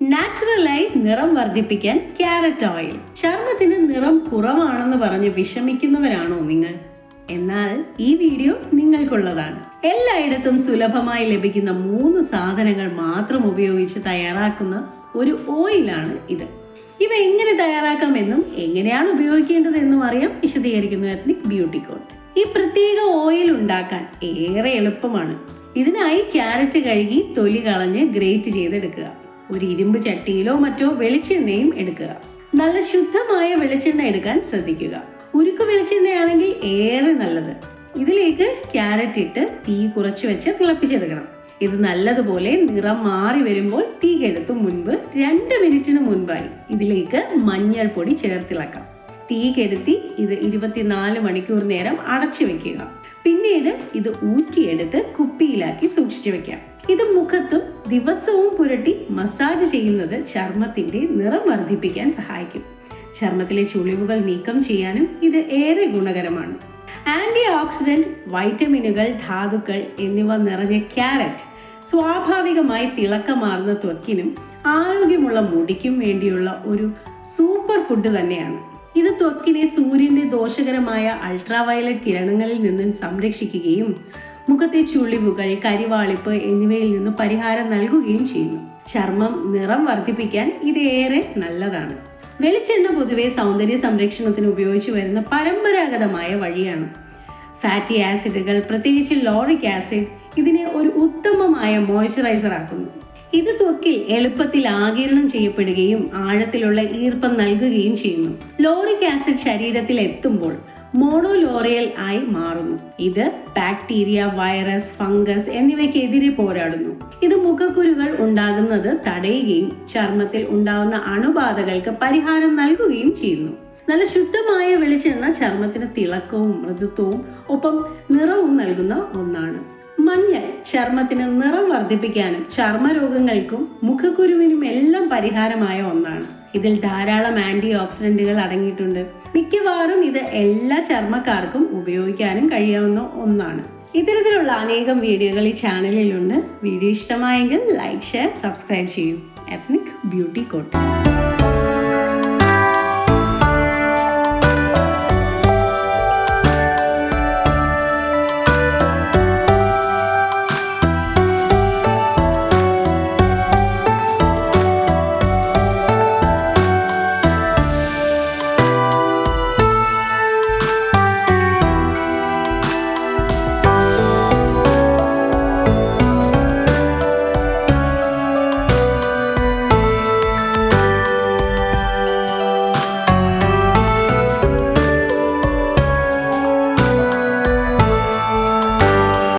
നാച്ചുറലായി നിറം വർദ്ധിപ്പിക്കാൻ carrot oil ചർമ്മത്തിന് നിറം കുറവാണെന്ന് പറഞ്ഞ് വിഷമിക്കുന്നവരാണോ നിങ്ങൾ? എന്നാൽ ഈ വീഡിയോ നിങ്ങൾക്കുള്ളതാണ്. എല്ലായിടത്തും സുലഭമായി ലഭിക്കുന്ന മൂന്ന് സാധനങ്ങൾ മാത്രം ഉപയോഗിച്ച് തയ്യാറാക്കുന്ന ഒരു ഓയിലാണ് ഇത്. ഇവ എങ്ങനെ തയ്യാറാക്കാമെന്നും എങ്ങനെയാണ് ഉപയോഗിക്കേണ്ടതെന്നും അറിയാം വിശദീകരിക്കുന്നു എത്നിക് ബ്യൂട്ടി കോട്ട് ഈ പ്രത്യേക ഓയിൽ ഉണ്ടാക്കാൻ ഏറെ എളുപ്പമാണ്. ഇതിനായി ക്യാരറ്റ് കഴുകി തൊലി കളഞ്ഞ് ഗ്രേറ്റ് ചെയ്തെടുക്കുക. ഒരു ഇരുമ്പ് ചട്ടിയിലോ മറ്റോ വെളിച്ചെണ്ണയും എടുക്കുക. നല്ല ശുദ്ധമായ വെളിച്ചെണ്ണ എടുക്കാൻ ശ്രദ്ധിക്കുക. ഉരുക്ക് വെളിച്ചെണ്ണയാണെങ്കിൽ ഏറെ നല്ലത്. ഇതിലേക്ക് ക്യാരറ്റ് ഇട്ട് തീ കുറച്ച് വെച്ച് തിളപ്പിച്ചെടുക്കണം. ഇത് നല്ലതുപോലെ നിറം മാറി വരുമ്പോൾ തീ കെടുത്തും മുൻപ് രണ്ട് മിനിറ്റിന് മുൻപായി ഇതിലേക്ക് മഞ്ഞൾപ്പൊടി ചേർത്തിളക്കാം. തീ കെടുത്തി ഇത് ഇരുപത്തിനാല് മണിക്കൂർ നേരം അടച്ചു വെക്കുക. പിന്നീട് ഇത് ഊറ്റിയെടുത്ത് കുപ്പിയിലാക്കി സൂക്ഷിച്ചു വെക്കാം. ഇത് മുഖത്തും ദിവസവും പുരട്ടി മസാജ് ചെയ്യുന്നത് ചർമ്മത്തിന്റെ നിറം വർദ്ധിപ്പിക്കാൻ സഹായിക്കും. ചർമ്മത്തിലെ ചുളിവുകൾ നീക്കം ചെയ്യാനും ഇത് ഏറെ ഗുണകരമാണ്. ആന്റി ഓക്സിഡന്റ് വൈറ്റമിനുകൾ ധാതുക്കൾ എന്നിവ നിറഞ്ഞ ക്യാരറ്റ് സ്വാഭാവികമായി തിളക്കമാർന്ന ത്വക്കിനും ആരോഗ്യമുള്ള മുടിക്കും വേണ്ടിയുള്ള ഒരു സൂപ്പർ ഫുഡ് തന്നെയാണ്. ഇത് ത്വക്കിനെ സൂര്യന്റെ ദോഷകരമായ അൾട്രാവയലറ്റ് കിരണങ്ങളിൽ നിന്നും സംരക്ഷിക്കുകയും മുഖത്തെ ചുളിവുകൾ കരിവാളിപ്പ് എന്നിവയിൽ നിന്ന് പരിഹാരം നൽകുകയും ചെയ്യുന്നു. ചർമ്മം നിറം വർദ്ധിപ്പിക്കാൻ ഇത് ഏറെ നല്ലതാണ്. വെളിച്ചെണ്ണ പൊതുവെ സൗന്ദര്യ സംരക്ഷണത്തിന് ഉപയോഗിച്ചു വരുന്ന പരമ്പരാഗതമായ വഴിയാണ്. ഫാറ്റി ആസിഡുകൾ പ്രത്യേകിച്ച് ലോറിക് ആസിഡ് ഇതിനെ ഒരു ഉത്തമമായ മോയ്സ്ചറൈസർ ആക്കുന്നു. ഇത് ത്വക്കിൽ എളുപ്പത്തിൽ ആകിരണം ചെയ്യപ്പെടുകയും ആഴത്തിലുള്ള ഈർപ്പം നൽകുകയും ചെയ്യുന്നു. ലോറിക് ആസിഡ് ശരീരത്തിൽ എത്തുമ്പോൾ മോണോലോറിയൽ ആയി മാറുന്നു. ഇത് ബാക്ടീരിയ വൈറസ് ഫംഗസ് എന്നിവയ്ക്കെതിരെ പോരാടുന്നു. ഇത് മുഖക്കുരുകൾ ഉണ്ടാകുന്നത് തടയുകയും ചർമ്മത്തിൽ ഉണ്ടാകുന്ന അണുബാധകൾക്ക് പരിഹാരം നൽകുകയും ചെയ്യുന്നു. നല്ല ശുദ്ധമായ വെളിച്ചെണ്ണ ചർമ്മത്തിന് തിളക്കവും മൃദുത്വവും ഒപ്പം നിറവും നൽകുന്ന ഒന്നാണ്. മഞ്ഞൾ ചർമ്മത്തിന് നിറം വർദ്ധിപ്പിക്കാനും ചർമ്മരോഗങ്ങൾക്കും മുഖക്കുരുവിനും എല്ലാം പരിഹാരമായ ഒന്നാണ്. ഇതിൽ ധാരാളം ആന്റി ഓക്സിഡന്റുകൾ അടങ്ങിയിട്ടുണ്ട്. മിക്കവാറും ഇത് എല്ലാ ചർമ്മക്കാർക്കും ഉപയോഗിക്കാനും കഴിയാവുന്ന ഒന്നാണ്. ഇത്തരത്തിലുള്ള അനേകം വീഡിയോകൾ ഈ ചാനലിലുണ്ട്. വീഡിയോ ഇഷ്ടമായെങ്കിൽ ലൈക്ക് ഷെയർ സബ്സ്ക്രൈബ് ചെയ്യൂ. Ethnic beauty coat.